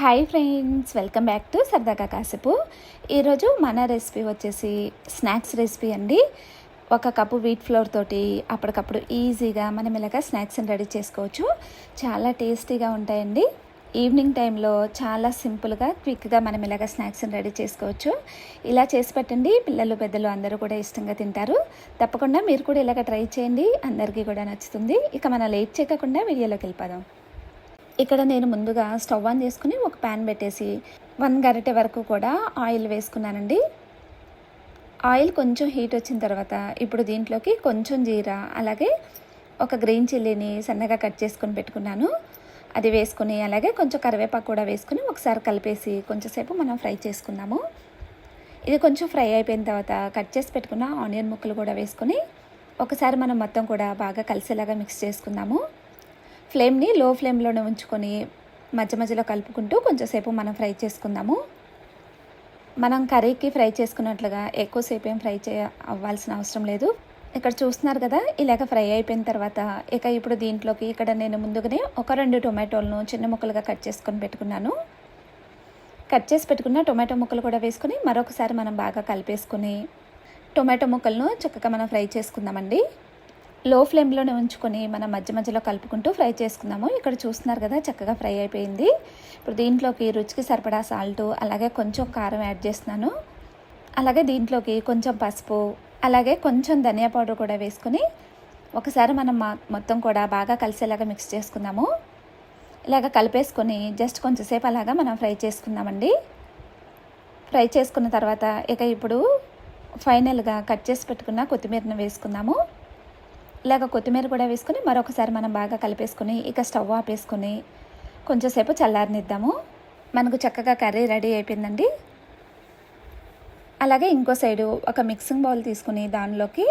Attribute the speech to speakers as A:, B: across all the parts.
A: Hi friends welcome back to సరదాగా కాసేపు. ఈరోజు మన రెసిపీ వచ్చేసి స్నాక్స్ రెసిపీ అండి. ఒక కప్పు వీట్ ఫ్లోర్ తోటి అప్పటికప్పుడు ఈజీగా మనం ఇలాగ స్నాక్స్ని రెడీ చేసుకోవచ్చు. చాలా టేస్టీగా ఉంటాయండి. ఈవినింగ్ టైంలో చాలా సింపుల్గా క్విక్గా మనం ఇలాగ స్నాక్స్ని రెడీ చేసుకోవచ్చు. ఇలా చేసి పెట్టండి. పిల్లలు పెద్దలు అందరూ కూడా ఇష్టంగా తింటారు. తప్పకుండా మీరు కూడా ఇలాగ ట్రై చేయండి. అందరికీ కూడా నచ్చుతుంది. ఇక మనం లేట్ చేయకుండా వీడియోలోకి వెళ్ళిపోదాం. ఇక్కడ నేను ముందుగా స్టవ్ ఆన్ చేసుకుని ఒక ప్యాన్ పెట్టేసి వన్ గరిటె వరకు కూడా ఆయిల్ వేసుకున్నానండి. ఆయిల్ కొంచెం హీట్ వచ్చిన తర్వాత ఇప్పుడు దీంట్లోకి కొంచెం జీరా అలాగే ఒక గ్రీన్ చిల్లీని సన్నగా కట్ చేసుకొని పెట్టుకున్నాను. అది వేసుకుని అలాగే కొంచెం కరివేపాకు కూడా వేసుకుని ఒకసారి కలిపేసి కొంచెంసేపు మనం ఫ్రై చేసుకుందాము. ఇది కొంచెం ఫ్రై అయిపోయిన తర్వాత కట్ చేసి పెట్టుకున్న ఆనియన్ ముక్కలు కూడా వేసుకొని ఒకసారి మనం మొత్తం కూడా బాగా కలిసేలాగా మిక్స్ చేసుకుందాము. ఫ్లేమ్ని లో ఫ్లేమ్లోనే ఉంచుకొని మధ్య మధ్యలో కలుపుకుంటూ కొంచెంసేపు మనం ఫ్రై చేసుకుందాము. మనం కర్రీకి ఫ్రై చేసుకున్నట్లుగా ఎక్కువసేపు ఏం ఫ్రై చే అవ్వాల్సిన అవసరం లేదు. ఇక్కడ చూస్తున్నారు కదా ఇలాగ ఫ్రై అయిపోయిన తర్వాత ఇక ఇప్పుడు దీంట్లోకి ఇక్కడ నేను ముందుగానే ఒక రెండు టొమాటోలను చిన్న ముక్కలుగా కట్ చేసుకొని పెట్టుకున్నాను. కట్ చేసి పెట్టుకున్న టొమాటో ముక్కలు కూడా వేసుకొని మరొకసారి మనం బాగా కలిపేసుకొని టొమాటో ముక్కలను చక్కగా మనం ఫ్రై చేసుకుందామండి. లో ఫ్లేమ్లోనే ఉంచుకొని మనం మధ్య మధ్యలో కలుపుకుంటూ ఫ్రై చేసుకుందాము. ఇక్కడ చూస్తున్నారు కదా చక్కగా ఫ్రై అయిపోయింది. ఇప్పుడు దీంట్లోకి రుచికి సరిపడా సాల్ట్ అలాగే కొంచెం కారం యాడ్ చేస్తున్నాను. అలాగే దీంట్లోకి కొంచెం పసుపు అలాగే కొంచెం ధనియా పౌడర్ కూడా వేసుకొని ఒకసారి మనం మొత్తం కూడా బాగా కలిసేలాగా మిక్స్ చేసుకుందాము. ఇలాగ కలిపేసుకొని జస్ట్ కొంచెంసేపు అలాగా మనం ఫ్రై చేసుకుందామండి. ఫ్రై చేసుకున్న తర్వాత ఇక ఇప్పుడు ఫైనల్గా కట్ చేసి పెట్టుకున్న కొత్తిమీరను వేసుకుందాము. ఇలాగ కొత్తిమీర కూడా వేసుకుని మరొకసారి మనం బాగా కలిపేసుకుని ఇక స్టవ్ ఆపేసుకుని కొంచెంసేపు చల్లారనిద్దాము. మనకు చక్కగా కర్రీ రెడీ అయిపోయిందండి. అలాగే ఇంకో సైడు ఒక మిక్సింగ్ బౌల్ తీసుకుని దానిలోకి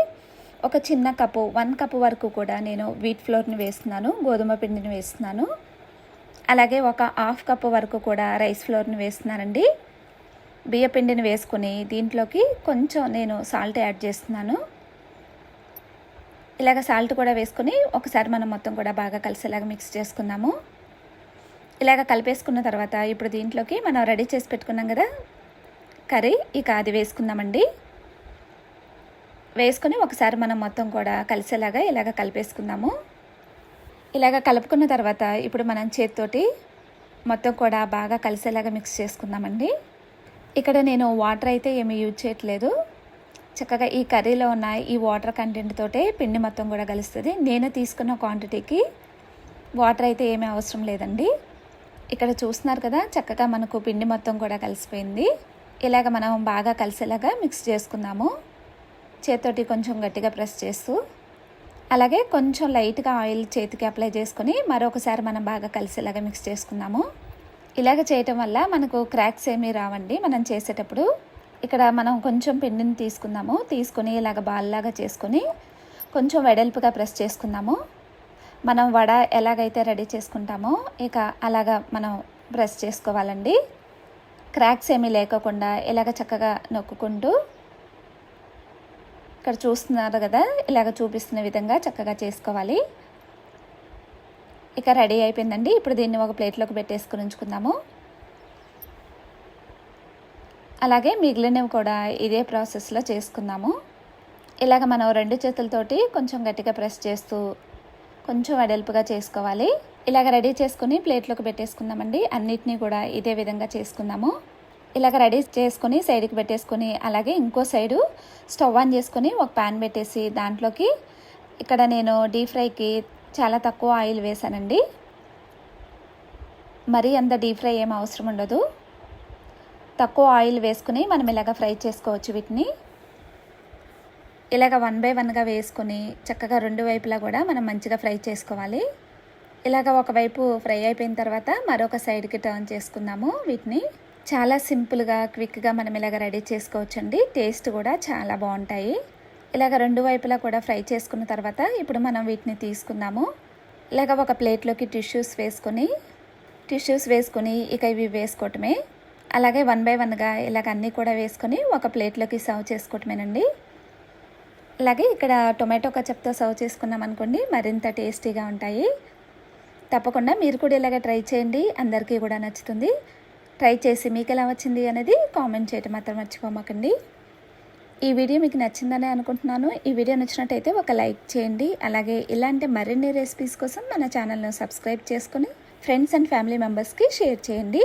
A: ఒక చిన్న కప్పు వన్ కప్పు వరకు కూడా నేను వీట్ ఫ్లోర్ని వేస్తున్నాను గోధుమ పిండిని వేస్తున్నాను. అలాగే ఒక హాఫ్ కప్పు వరకు కూడా రైస్ ఫ్లోర్ని వేస్తున్నానండి. బియ్య పిండిని వేసుకుని దీంట్లోకి కొంచెం నేను సాల్ట్ యాడ్ చేస్తున్నాను. ఇలాగ సాల్ట్ కూడా వేసుకుని ఒకసారి మనం మొత్తం కూడా బాగా కలిసేలాగా మిక్స్ చేసుకుందాము. ఇలాగ కలిపేసుకున్న తర్వాత ఇప్పుడు దీంట్లోకి మనం రెడీ చేసి పెట్టుకున్నాం కదా కర్రీ. ఇక అది వేసుకుందామండి. వేసుకొని ఒకసారి మనం మొత్తం కూడా కలిసేలాగా ఇలాగ కలిపేసుకుందాము. ఇలాగ కలుపుకున్న తర్వాత ఇప్పుడు మనం చేతితోటి మొత్తం కూడా బాగా కలిసేలాగా మిక్స్ చేసుకుందామండి. ఇక్కడ నేను వాటర్ అయితే ఏమీ యూజ్ చేయట్లేదు. చక్కగా ఈ కర్రీలో ఉన్న ఈ వాటర్ కంటెంట్ తోటే పిండి మొత్తం కూడా కలుస్తుంది. నేను తీసుకున్న క్వాంటిటీకి వాటర్ అయితే ఏమీ అవసరం లేదండి. ఇక్కడ చూస్తున్నారు కదా చక్కగా మనకు పిండి మొత్తం కూడా కలిసిపోయింది. ఇలాగ మనం బాగా కలిసేలాగా మిక్స్ చేసుకుందాము. చేతితోటి కొంచెం గట్టిగా ప్రెస్ చేస్తూ. అలాగే కొంచెం లైట్గా ఆయిల్ చేతికి అప్లై చేసుకొని మరొకసారి మనం బాగా కలిసేలాగా మిక్స్ చేసుకుందాము. ఇలాగ చేయటం వల్ల మనకు క్రాక్స్ ఏమీ రావండి మనం చేసేటప్పుడు. ఇక్కడ మనం కొంచెం పిండిని తీసుకుందాము. తీసుకొని ఇలాగ బాల్లాగా చేసుకొని కొంచెం వెడల్పుగా ప్రెస్ చేసుకుందాము. మనం వడ ఎలాగైతే రెడీ చేసుకుంటామో ఇక అలాగా మనం ప్రెస్ చేసుకోవాలండి. క్రాక్స్ ఏమీ లేకోకుండా ఇలాగ చక్కగా నొక్కుకుంటూ ఇక్కడ చూస్తున్నారు కదా ఇలాగ చూపిస్తున్న విధంగా చక్కగా చేసుకోవాలి. ఇక రెడీ అయిపోయిందండి. ఇప్పుడు దీన్ని ఒక ప్లేట్లోకి పెట్టేసుకుని ఉంచుకుందాము. అలాగే మిగిలినవి కూడా ఇదే ప్రాసెస్లో చేసుకుందాము. ఇలాగ మనం రెండు చేతులతోటి కొంచెం గట్టిగా ప్రెస్ చేస్తూ కొంచెం వెడల్పుగా చేసుకోవాలి. ఇలాగ రెడీ చేసుకుని ప్లేట్లోకి పెట్టేసుకుందామండి. అన్నిటినీ కూడా ఇదే విధంగా చేసుకుందాము. ఇలాగ రెడీ చేసుకొని సైడ్కి పెట్టేసుకొని అలాగే ఇంకో సైడు స్టవ్ ఆన్ చేసుకొని ఒక ప్యాన్ పెట్టేసి దాంట్లోకి ఇక్కడ నేను డీప్ ఫ్రైకి చాలా తక్కువ ఆయిల్ వేసానండి మరీ అంత డీప్ ఫ్రై ఏం అవసరం ఉండదు. తక్కువ ఆయిల్ వేసుకుని మనం ఇలాగ ఫ్రై చేసుకోవచ్చు వీటిని. ఇలాగ వన్ బై వన్గా వేసుకొని చక్కగా రెండు వైపులా కూడా మనం మంచిగా ఫ్రై చేసుకోవాలి. ఇలాగ ఒకవైపు ఫ్రై అయిపోయిన తర్వాత మరొక సైడ్కి టర్న్ చేసుకుందాము వీటిని. చాలా సింపుల్గా క్విక్గా మనం ఇలాగ రెడీ చేసుకోవచ్చండి. టేస్ట్ కూడా చాలా బాగుంటాయి. ఇలాగ రెండు వైపులా కూడా ఫ్రై చేసుకున్న తర్వాత ఇప్పుడు మనం వీటిని తీసుకుందాము. ఇలాగ ఒక ప్లేట్లోకి టిష్యూస్ వేసుకొని టిష్యూస్ వేసుకొని ఇక ఇవి వేసుకోవటమే. అలాగే వన్ బై వన్గా ఇలాగ అన్నీ కూడా వేసుకొని ఒక ప్లేట్లోకి సర్వ్ చేసుకోవటమేనండి. అలాగే ఇక్కడ టొమాటో కచప్తో సర్వ్ చేసుకున్నాం అనుకోండి మరింత టేస్టీగా ఉంటాయి. తప్పకుండా మీరు కూడా ఇలాగ ట్రై చేయండి అందరికీ కూడా నచ్చుతుంది. ట్రై చేసి మీకు ఎలా వచ్చింది అనేది కామెంట్ చేయటం మాత్రం మర్చిపోమాకండి. ఈ వీడియో మీకు నచ్చిందని అనుకుంటున్నాను. ఈ వీడియో నచ్చినట్టయితే ఒక లైక్ చేయండి. అలాగే ఇలాంటి మరిన్ని రెసిపీస్ కోసం మన ఛానల్ను సబ్స్క్రైబ్ చేసుకుని ఫ్రెండ్స్ అండ్ ఫ్యామిలీ మెంబర్స్కి షేర్ చేయండి.